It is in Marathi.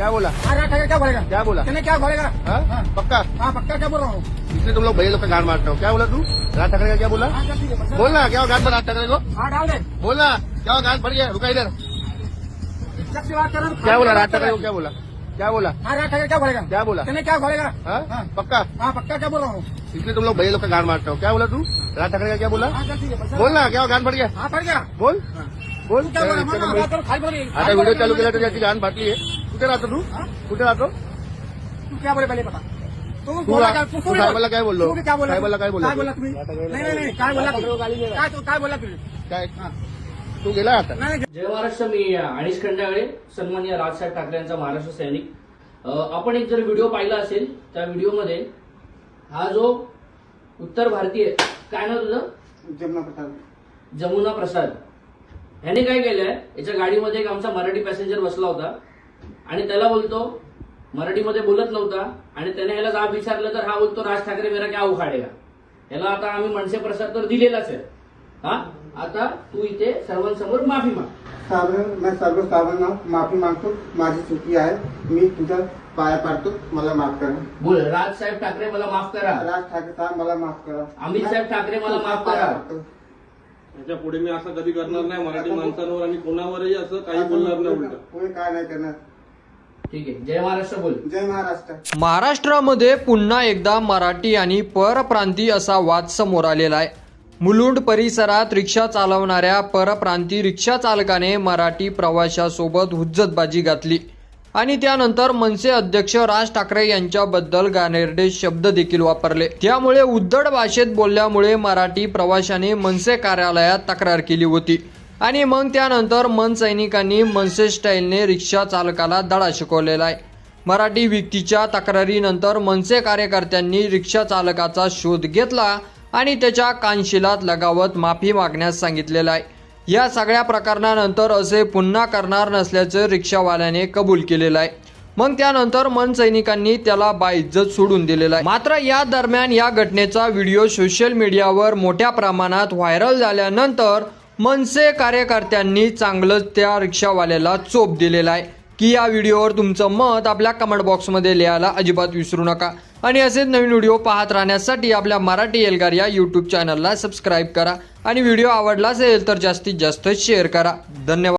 क्या बोला? हाँ क्या? बोलेगा? क्या बोला? कहने क्या बोलेगा? हाँ? हाँ। पक्का? हाँ पक्का क्या बोल रहा हूँ? इसलिए तुम लोग भैया लोग का गान मारते हो। क्या बोला तू? राज ठाकरे का क्या बोला? हाँ है। बोलना क्या हो गान पर राज ठाकरे को हाँ डाल दे। बोलना क्या हो गान पड़ गया रुका इधर। हूँ क्या बोला? राज ठाकरे को क्या बोला? क्या बोला? हाँ राज ठाकरे क्या बोलेगा? क्या बोला? कहने क्या बोलेगा? हाँ? हाँ। पक्का? हाँ पक्का क्या बोल रहा हूँ? इसलिए तुम लोग भैया लोग का गान मारते हो। क्या बोला तू? राज ठाकरे का क्या बोला? हाँ है। बोलना क्या हो गान पड़ गया हाँ पड़ गया। बोल। बोल। क्या बोला? हाँ, बोल आता व्हिडिओ चालू केला तर याची गान फाटली आहे कुठे राहतो तू? कुठे राहतो? तू क्या बोले पहले बता तू बोला क्या तू साहेबाला काय बोललो? तू क्या बोला? साहेबाला काय बोललो? काय बोला तुम्ही? नाही नाही नाही काय बोला तू? काय तू काय बोला तुम्ही? काय? हाँ. तू गेला आता? नाही नाही. जय महाराष्ट्र मी अनिश खंडागळे सन्माननीय राजसाहेब ठाकरे यांचा महाराष्ट्र सैनिक. अ, आपण एक जर व्हिडिओ पाहिला असेल त्या व्हिडिओमध्ये हा जो उत्तर भारतीय काय ना तुझं? जमुना प्रसाद. जमुना प्रसाद. ह्याने काय केलंय? याच्या गाडीमध्ये एक आमचा मराठी पॅसेंजर बसला होता. आणि त्याला बोलतो मराठीमध्ये बोलत नव्हता आणि त्याने ह्याला जाब विचारलं तर हा बोलतो राज ठाकरे मेरा क्या उखाडेगा? ह्याला आता आम्ही मनसे प्रसाद तर दिलेलाच आहे. हा? आता तू इथे सर्वांसमोर माफी माग. साधारण मैं सर्व साधारण माफी मागतो. माझी चुकी आहे. मी तुझ्या पाया पाडतो. मला माफ करा. बोल राजसाहेब ठाकरे मला माफ करा. राज ठाकरे साहेब मला माफ करा. अमित साहेब ठाकरे मला माफ करा. याच्यापुढे मी असं कधी करणार नाही. मराठी माणसांवर आणि कोणावरही असं काही बोलणार नाही उलट. पुढे काय नाही करणार? ठीक आहे. जय महाराष्ट्र बोल. जय महाराष्ट्र. महाराष्ट्रामध्ये पुन्हा एकदा मराठी आणि परप्रांती असा वाद समोर आलेला आहे. मुलुंड परिसरात रिक्षा चालवणाऱ्या परप्रांती रिक्षा चालकाने मराठी प्रवाशासोबत हुज्जतबाजी घातली. आणि त्यानंतर मनसे अध्यक्ष राज ठाकरे यांच्याबद्दल गानेरडे शब्द देखील वापरले. त्यामुळे उद्धड भाषेत बोलल्यामुळे मराठी प्रवाशाने मनसे कार्यालयात तक्रार केली होती. आणि मग त्यानंतर मन सैनिकांनी मनसे स्टाईलने रिक्षा चालकाला धडा शिकवलेला आहे. मराठी व्यक्तीच्या तक्रारीनंतर मनसे कार्यकर्त्यांनी रिक्षा चालकाचा शोध घेतला आणि त्याच्या कानशिलात लगावत माफी मागण्यास सांगितलेलं आहे. या सगळ्या प्रकरणानंतर असे पुन्हा करणार नसल्याचं रिक्षावाल्याने कबूल केलेलं आहे. मग त्यानंतर मन सैनिकांनी त्याला बाइज्जत सोडून दिलेला आहे. मात्र या दरम्यान या घटनेचा व्हिडिओ सोशल मीडियावर मोठ्या प्रमाणात व्हायरल झाल्यानंतर मनसे कार्यकर्त्यांनी चांगलंच त्या रिक्षावाल्याला चोप दिलेला आहे. की या व्हिडिओवर तुमचं मत आपल्या कमेंट बॉक्समध्ये लिहायला अजिबात विसरू नका. आणि असेच नवीन व्हिडिओ पाहत राहण्यासाठी आपल्या मराठी एल्गार या यूट्यूब चॅनलला सबस्क्राईब करा. आणि व्हिडिओ आवडला असेल तर जास्तीत जास्त शेअर करा. धन्यवाद.